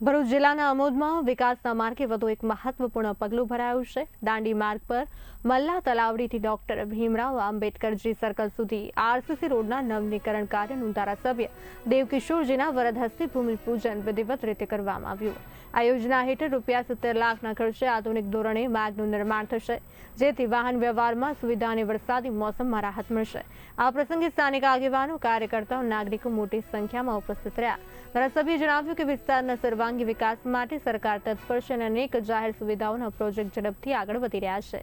ભરૂચ જિલ્લાના અમોદમાં વિકાસના માર્ગે વધુ એક મહત્વપૂર્ણ પગલું ભરાયું છે. દાંડી માર્ગ પર મલ્લા તલાવડીથી ડોક્ટર ભીમરાવ આંબેડકરજી સર્કલ સુધી આરસીસી રોડના નવનીકરણ કાર્યનું ધારાસભ્ય દેવકિશોરજીના વરદ હસ્તે ભૂમિપૂજન વિધિવત રીતે કરવામાં આવ્યું. આ યોજના હેઠળ રૂપિયા સિત્તેર લાખના ખર્ચે આધુનિક ધોરણે માર્ગનું નિર્માણ થશે, જેથી વાહન વ્યવહારમાં સુવિધા અને વરસાદી મોસમમાં રાહત મળશે. આ પ્રસંગે સ્થાનિક આગેવાનો, કાર્યકર્તાઓ, નાગરિકો મોટી સંખ્યામાં ઉપસ્થિત રહ્યા. ધારાસભ્યએ જણાવ્યું કે વિસ્તારના સર્વાંગી વિકાસ માટે સરકાર તત્પર છે અને અનેક જાહેર સુવિધાઓના પ્રોજેક્ટ ઝડપથી આગળ વધી રહ્યા છે.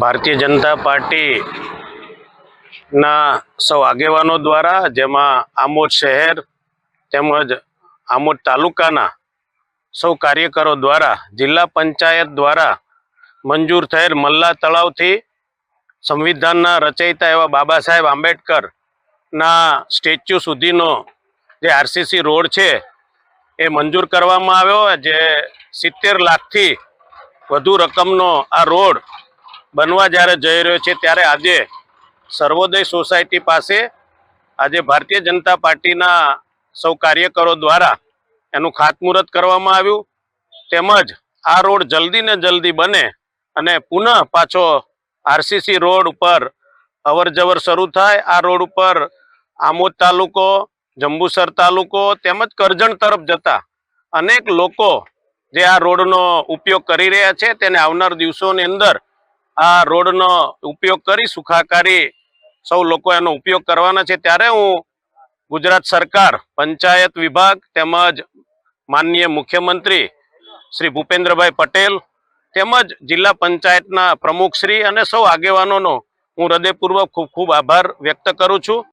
ભારતીય જનતા પાર્ટી ના સૌ આગેવાનો દ્વારા જેમાં આમોદ શહેર તેમજ આમોદ તાલુકાના સૌ કાર્યકરો દ્વારા જિલ્લા પંચાયત દ્વારા મંજૂર થયેલ મલ્લા તળાવથી સંવિધાનના રચયિતા એવા બાબા સાહેબ આંબેડકરના સ્ટેચ્યુ સુધીનો જે આરસીસી રોડ છે, એ મંજૂર કરવામાં આવ્યો જે સિત્તેર લાખથી વધુ રકમનો આ રોડ બનવા જ્યારે જઈ રહ્યો છે, ત્યારે આજે સર્વોદય સોસાયટી પાસે આજે ભારતીય જનતા પાર્ટીના સૌ કાર્યકરો દ્વારા એનું ખાતમુહૂર્ત કરવામાં આવ્યું. તેમજ આ રોડ જલ્દી ને જલ્દી બને અને પુનઃ પાછો આરસીસી રોડ ઉપર અવર જવર શરૂ થાય. આ રોડ ઉપર આમોદ તાલુકો જંબુસર તાલુકો તેમજ કરજણ તરફ જતા અનેક લોકો જે આ રોડનો ઉપયોગ કરી રહ્યા છે, તેને આવનાર દિવસોની અંદર આ રોડનો ઉપયોગ કરી સુખાકારી સૌ લોકો એનો ઉપયોગ કરવાના છે. ત્યારે હું ગુજરાત સરકાર, પંચાયત વિભાગ તેમજ માનનીય મુખ્યમંત્રી શ્રી ભૂપેન્દ્રભાઈ પટેલ તેમજ જિલ્લા પંચાયતના પ્રમુખશ્રી અને સૌ આગેવાનોનો હું હૃદયપૂર્વક ખૂબ ખૂબ આભાર વ્યક્ત કરું છું.